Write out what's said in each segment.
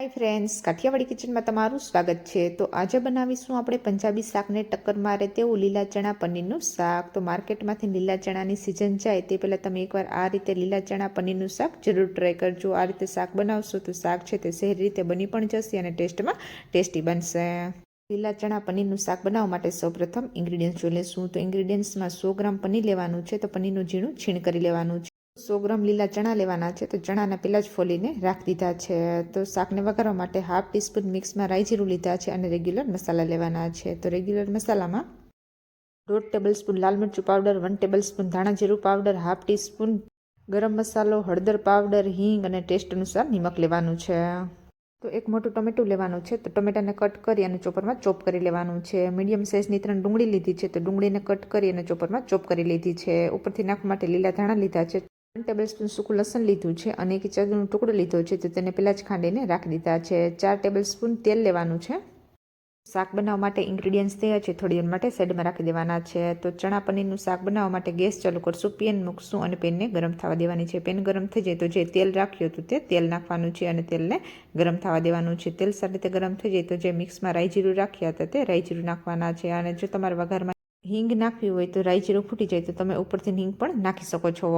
Hi friends Kathiawadi કિચનમાં તમારું સ્વાગત છે. તો આજે બનાવીશું આપણે પંજાબી શાકને ટક્કર મારે તેવું લીલા ચણા પનીરનું શાક. તો માર્કેટમાંથી લીલા ચણાની સિઝન જાય તે પહેલાં તમે એકવાર આ રીતે લીલા ચણા પનીરનું શાક જરૂર ટ્રાય કરજો. આ રીતે શાક બનાવશો તો શાક છે તે સહેરી રીતે બની પણ જશે અને ટેસ્ટમાં ટેસ્ટી બનશે. લીલા ચણા પનીરનું શાક બનાવવા માટે સૌપ્રથમ ઇન્ગ્રીડિયન્ટ્સ જોઈ લઈશું તો ઇન્ગ્રીડિયન્ટ્સમાં સો ગ્રામ પનીર લેવાનું છે તો પનીરનું ઝીણું છીણ કરી લેવાનું છે. સો ગ્રામ લીલા ચણા લેવાના છે, તો ચણાના પહેલાં જ ફોલીને રાખી દીધા છે. તો શાકને વઘારવા માટે હાફ ટીસ્પૂન મિક્સમાં રાઈ જીરું લીધા છે અને રેગ્યુલર મસાલા લેવાના છે. તો રેગ્યુલર મસાલામાં દોઢ ટેબલ સ્પૂન લાલ મરચું પાવડર, વન ટેબલ સ્પૂન ધાણા જીરું પાવડર, હાફ ટીસ્પૂન ગરમ મસાલો, હળદર પાવડર, હિંગ અને ટેસ્ટ અનુસાર નિમક લેવાનું છે. તો એક મોટું ટમેટું લેવાનું છે, તો ટમેટાને કટ કરી અને ચોપરમાં ચોપ કરી લેવાનું છે. મીડિયમ સાઇઝની ત્રણ ડુંગળી લીધી છે, તો ડુંગળીને કટ કરી અને ચોપરમાં ચોપ કરી લીધી છે. ઉપરથી નાખવા માટે લીલા ધાણા લીધા છે. વન ટેબલ સ્પૂન સૂકું લસણ લીધું છે અને એક ચદરનો ટુકડો લીધો છે તો તેને પહેલાં જ ખાંડીને રાખી દીધા છે. ચાર ટેબલ સ્પૂન તેલ લેવાનું છે. શાક બનાવવા માટે ઇન્ગ્રીડિયન્ટ્સ થયા છે. થોડી વાર માટે સાઈડમાં રાખી દેવાના છે. તો ચણા પનીરનું શાક બનાવવા માટે ગેસ ચાલુ કરશું, પેન મૂકશું અને પેનને ગરમ થવા દેવાની છે. પેન ગરમ થઈ જાય તો જે તેલ રાખ્યું હતું તે તેલ નાખવાનું છે અને તેલને ગરમ થવા દેવાનું છે. તેલ સારી રીતે ગરમ થઈ જાય તો જે મિક્સમાં રાઈ જીરું રાખ્યા હતા તે રાઈ જીરું નાખવાના છે અને જો તમારા વઘારમાં હિંગ નાખવી હોય તો રાઈ જીરું ફૂટી જાય તો તમે ઉપરથી હિંગ પણ નાખી શકો છો.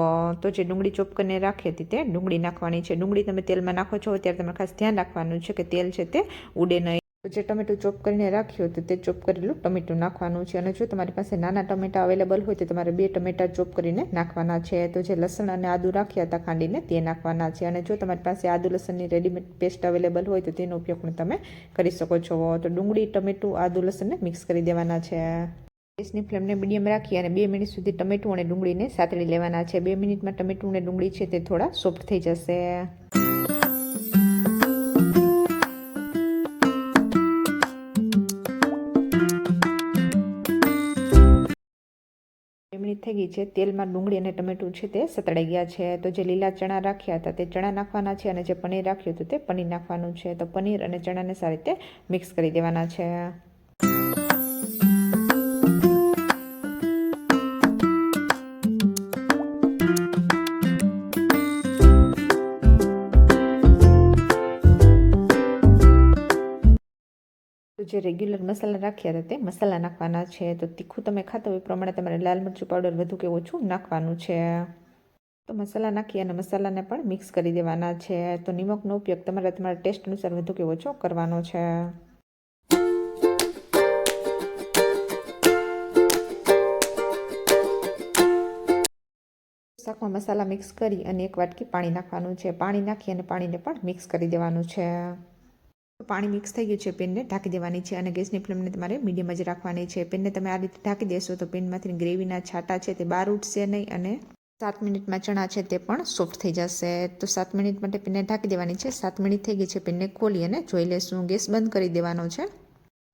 તો જે ડુંગળી ચોપ કરીને રાખી હતી તે ડુંગળી નાખવાની છે. ડુંગળી તમે તેલમાં નાખો છો, ત્યારે તમારે ખાસ ધ્યાન રાખવાનું છે કે તેલ છે તે ઉડે નહીં. જે ટમેટું ચોપ કરીને રાખ્યું હતું તે ચોપ કરેલું ટમેટું નાખવાનું છે. અને જો તમારી પાસે નાના ટમેટા અવેલેબલ હોય તો તમારે બે ટમેટા ચોપ કરીને નાખવાના છે. તો જે લસણ અને આદુ રાખ્યા હતા ખાંડીને તે નાખવાના છે. અને જો તમારી પાસે આદુ લસણની રેડીમેડ પેસ્ટ અવેલેબલ હોય તો તેનો ઉપયોગ પણ તમે કરી શકો છો. તો ડુંગળી, ટમેટું, આદુ, લસણને મિક્સ કરી દેવાના છે. ગેસની ફ્લેમને મીડિયમ રાખી અને બે મિનિટ સુધી ટમેટું અને ડુંગળીને સાતળી લેવાના છે. બે મિનિટમાં ટમેટું અને ડુંગળી છે તે થોડા સોફ્ટ થઈ જશે. બે મિનિટ થઈ ગઈ છે. તેલમાં ડુંગળી અને ટમેટું છે તે સતળાઈ ગયા છે. તો જે લીલા ચણા રાખ્યા હતા તે ચણા નાખવાના છે અને જે પનીર રાખ્યું હતું તે પનીર નાખવાનું છે. તો પનીર અને ચણાને સારી રીતે મિક્સ કરી દેવાના છે. તો જે રેગ્યુલર મસાલા રાખ્યા હતા તે મસાલા નાખવાના છે. તો તીખું તમે ખાતા હોય પ્રમાણે તમારે લાલ મરચું પાવડર વધુ કે ઓછું નાખવાનું છે. તો મસાલા નાખી અને મસાલાને પણ મિક્સ કરી દેવાના છે. તો નિમકનો ઉપયોગ તમારે તમારા ટેસ્ટ અનુસાર વધુ કે ઓછો કરવાનો છે. શાકમાં મસાલા મિક્સ કરી અને એક વાટકી પાણી નાખવાનું છે. પાણી નાખી અને પાણીને પણ મિક્સ કરી દેવાનું છે. પાણી મિક્સ થઈ ગયું છે પેનને ઢાંકી દેવાની છે અને ગેસની ફ્લેમને તમારે મીડિયમ જ રાખવાની છે. પેનને તમે આ રીતે ઢાંકી દેશો તો પેનમાંથી ગ્રેવીના છાંટા છે તે બહાર ઉઠશે નહીં અને સાત મિનિટમાં ચણા છે તે પણ સોફ્ટ થઈ જશે. તો સાત મિનિટ માટે પેનને ઢાંકી દેવાની છે. સાત મિનિટ થઈ ગઈ છે પેનને ખોલી અને જોઈ લેશું. ગેસ બંધ કરી દેવાનો છે.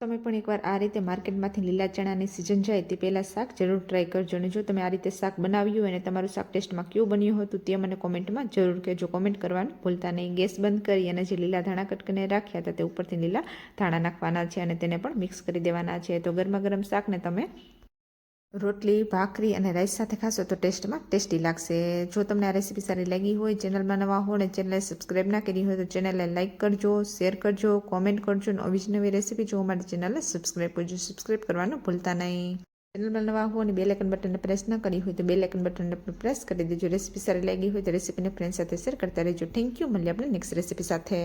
તમે પણ એકવાર આ રીતે માર્કેટમાંથી લીલા ચણાની સિઝન જાય તે પહેલાં શાક જરૂર ટ્રાય કરજો અને જો તમે આ રીતે શાક બનાવ્યું હોય અને તમારું શાક ટેસ્ટમાં કેવું બન્યું હતું તે મને કોમેન્ટમાં જરૂર કહેજો. કોમેન્ટ કરવાનું ભૂલતા નહીં. ગેસ બંધ કરી અને જે લીલા ધાણા કટકને રાખ્યા હતા તે ઉપરથી લીલા ધાણા નાખવાના છે અને તેને પણ મિક્સ કરી દેવાના છે. તો ગરમા ગરમ શાકને તમે રોટલી, ભાખરી અને રાઈસ સાથે ખાશો તો ટેસ્ટમાં ટેસ્ટી લાગશે. જો તમને આ રેસીપી સારી લાગી હોય ચેનલમાં નવા હો અને ચેનલને સબસ્ક્રાઈબ ના કરી હોય, તો ચેનલને લાઇક કરજો શેર કરજો કોમેન્ટ કરજો અને આવી જ નવી રેસીપી જોવા માટે ચેનલને સબસ્ક્રાઈબ કરજો. સબસ્ક્રાઈબ કરવાનું ભૂલતા નહીં. ચેનલમાં નવા હો અને બે લેકન બટનને પ્રેસ ન કરી હોય, તો બે લેકન બટનને પ્રેસ કરી દેજો. રેસીપી સારી લાગી હોય, તો રેસીપીને ફ્રેન્ડ સાથે શેર કરતા રહેજો. થેન્ક યુ મળીએ આપણે નેક્સ્ટ રેસીપી સાથે.